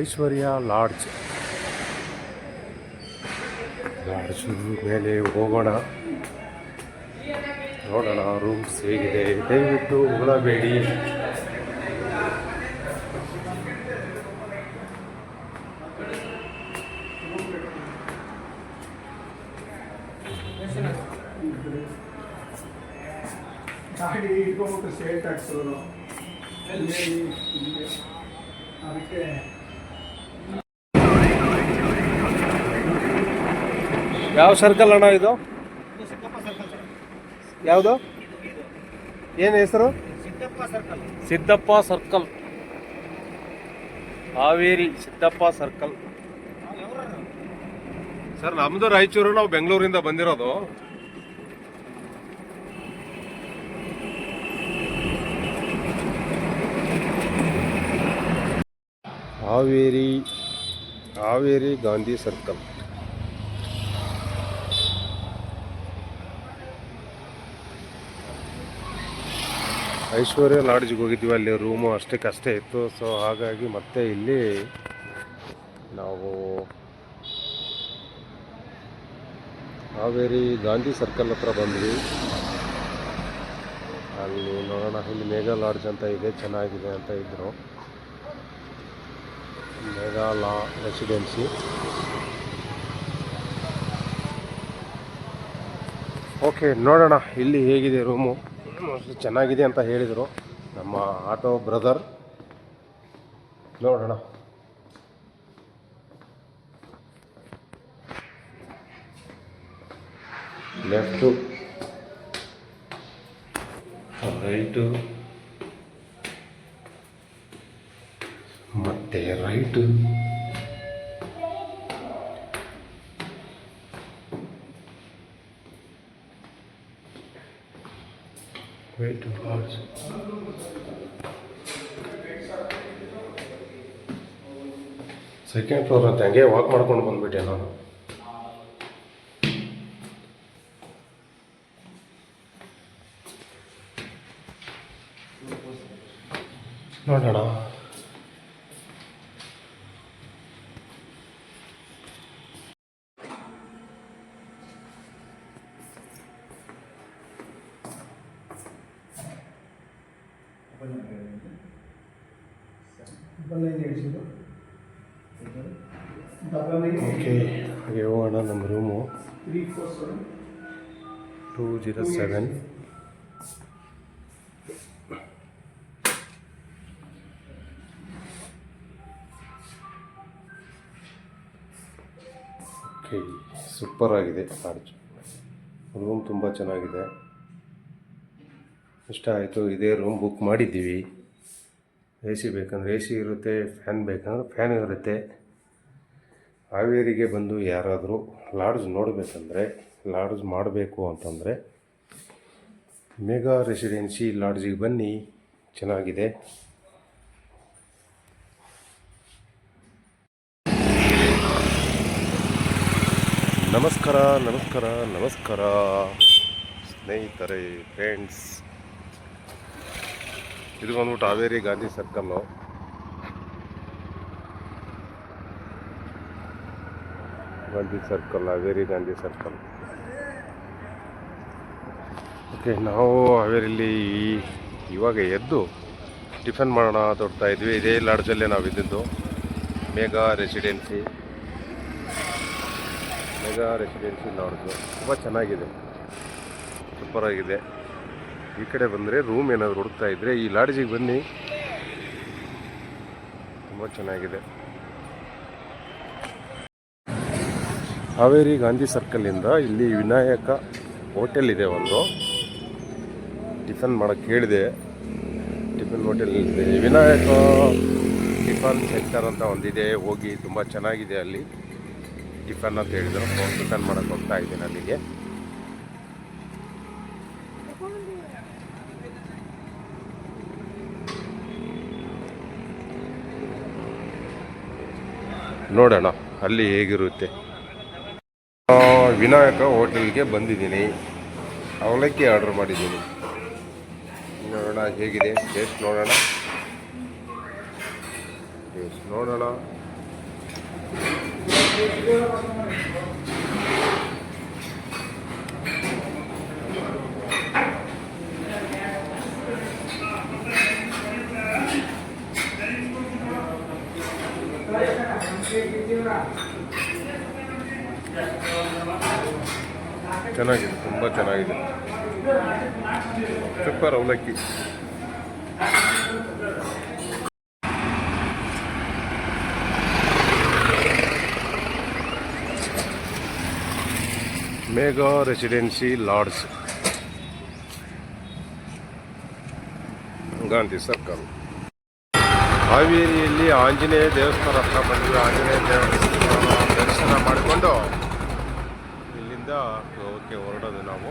ಐಶ್ವರ್ಯ lodge. Lodge ಮೇಲೆ ಹೋಗೋಣ. ನೋಡೋಣ ರೂಮ್ಸ್ ಹೇಗಿದೆ. ದಯವಿಟ್ಟು ಉಳಬೇಡಿ ಗಾಡಿ ಇಟ್ಕೊಂಡ್ಬಿಟ್ಟು ಸೇಟ್ ಹಾಕ್ಸೋದು ಯಾವ ಸರ್ಕಲ್ ಅಣ್ಣ ಇದು? ಯಾವುದು? ಏನು ಹೆಸರು? Siddappa circle Haveri Siddappa circle sir, ನಮ್ದು ರಾಯಚೂರು, ನಾವು ಬೆಂಗಳೂರಿಂದ ಬಂದಿರೋದು. ಹಾವೇರಿ ಹಾವೇರಿ ಗಾಂಧಿ ಸರ್ಕಲ್. ಐಶ್ವರ್ಯ ಲಾಡ್ಜ್ಗೆ ಹೋಗಿದ್ವಿ ಅಲ್ಲಿ ರೂಮು ಅಷ್ಟಕ್ಕಷ್ಟೇ ಇತ್ತು. ಸೊ ಹಾಗಾಗಿ ಮತ್ತೆ ಇಲ್ಲಿ ನಾವು ಹಾವೇರಿ ಗಾಂಧಿ ಸರ್ಕಲ್ ಹತ್ರ ಬಂದ್ವಿ. ಅಲ್ಲಿ ನೋಡೋಣ, ಇಲ್ಲಿ ಮೇಘಾ ಲಾಡ್ಜ್ ಅಂತ ಇದೆ, ಚೆನ್ನಾಗಿದೆ ಅಂತ ಇದ್ದರು ಮೇಘಾ ಲಾ ರೆಸಿಡೆನ್ಸಿ ಓಕೆ ನೋಡೋಣ ಇಲ್ಲಿ ಹೇಗಿದೆ ರೂಮು ಚೆನ್ನಾಗಿದೆ ಅಂತ ಹೇಳಿದರು ನಮ್ಮ ಆಟೋ ಬ್ರದರ್ ನೋಡೋಣ. ಲೆಫ್ಟು ರೈಟು ಮತ್ತೆ right right lodge second floor ಅಂತ ಹಂಗೆ ವಾಕ್ ಮಾಡ್ಕೊಂಡು ಬಂದ್ಬಿಟ್ಟೆ ನಾನು. ನೋಡೋಣ double nine eight zero double nine okay ಹಾಗೆ ಹೋಗೋಣ ನಮ್ಮ room two zero seven okay super ಆಗಿದೆ. ಚಾರ್ಜ್ ರೂಮ್ ತುಂಬ ಚೆನ್ನಾಗಿದೆ. ಇಷ್ಟ ಆಯಿತು, ಇದೇ ರೂಮ್ ಬುಕ್ ಮಾಡಿದ್ದೀವಿ. ಎ ಸಿ ಬೇಕಂದ್ರೆ ಎ ಸಿ ಇರುತ್ತೆ ಫ್ಯಾನ್ ಬೇಕಂದ್ರೆ ಫ್ಯಾನ್ ಇರುತ್ತೆ. ಹಾವೇರಿಗೆ ಬಂದು ಯಾರಾದರೂ ಲಾಡ್ಜ್ ನೋಡಬೇಕಂದ್ರೆ ಲಾಡ್ಜ್ ಮಾಡಬೇಕು ಅಂತಂದರೆ ಮೆಗಾ ರೆಸಿಡೆನ್ಸಿ ಲಾಡ್ಜಿಗೆ ಬನ್ನಿ, ಚೆನ್ನಾಗಿದೆ. ನಮಸ್ಕಾರ ನಮಸ್ಕಾರ ನಮಸ್ಕಾರ. ಸ್ನೇಹಿತರೆ ಫ್ರೆಂಡ್ಸ್ ಇದು ಬಂದ್ಬಿಟ್ಟು Haveri Gandhi circle Gandhi circle, Haveri Gandhi circle. Okay, ನಾವು ಹಾವೇರಿಲಿ ಇವಾಗ ಎದ್ದು ಟಿಫನ್ ಮಾಡೋಣ ಅಂತ ಇದ್ವಿ. ಇದೇ ಲಾಡ್ಜಲ್ಲೇ ನಾವು ಇದ್ದಿದ್ದು. Megha residency. Megha residency lodge. ತುಂಬ ಚೆನ್ನಾಗಿದೆ. ಸೂಪರಾಗಿದೆ. ಈ ಕಡೆ ಬಂದರೆ ರೂಮ್ ಏನಾದರೂ ಹುಡುಕ್ತಾ ಇದ್ದರೆ ಈ ಲಾಡ್ಜಿಗೆ ಬನ್ನಿ. ತುಂಬ ಚೆನ್ನಾಗಿದೆ. ಹಾವೇರಿ ಗಾಂಧಿ ಸರ್ಕಲಿಂದ ಇಲ್ಲಿ ವಿನಾಯಕ ಹೋಟೆಲ್ ಇದೆ ಒಂದು. ಟಿಫನ್ ಮಾಡೋಕ್ಕೆ ಹೇಳಿದೆ tiffin hotel Vinayaka tiffin centre ಅಂತ ಒಂದಿದೆ. ಹೋಗಿ ತುಂಬ ಚೆನ್ನಾಗಿದೆ ಅಲ್ಲಿ. ಟಿಫನ್ ಅಂತ ಹೇಳಿದ್ರು. ಟಿಫನ್ ಮಾಡೋಕ್ಕೆ ಹೋಗ್ತಾ ಇದ್ದೀನಿ ಅಲ್ಲಿಗೆ. ನೋಡೋಣ, ಅಲ್ಲಿ ಹೇಗಿರುತ್ತೆ. ವಿನಾಯಕ ಹೋಟೆಲ್ಗೆ ಬಂದಿದ್ದೀನಿ. ಅವಲಕ್ಕಿ ಆರ್ಡರ್ ಮಾಡಿದ್ದೀನಿ. ನೋಡೋಣ ಹೇಗಿದೆ. ಟೇಸ್ಟ್ ನೋಡೋಣ. ಟೇಸ್ಟ್ ನೋಡೋಣ. ಚೆನ್ನಾಗಿದೆ ತುಂಬ ಚೆನ್ನಾಗಿದೆ. ಸೂಪರ್ ಅವಲಕ್ಕಿ. Megha residency lodge Gandhi circle ಹಾವೇರಿಯಲ್ಲಿ ಆಂಜನೇಯ ದೇವಸ್ಥಾನ ಹತ್ರ ಬಂದ್ವಿ ಆಂಜನೇಯ ದೇವಸ್ಥಾನ ದರ್ಶನ ಮಾಡಿಕೊಂಡು ಇಲ್ಲಿಂದ ಓಕೆ ಹೊರಡೋದು ನಾವು.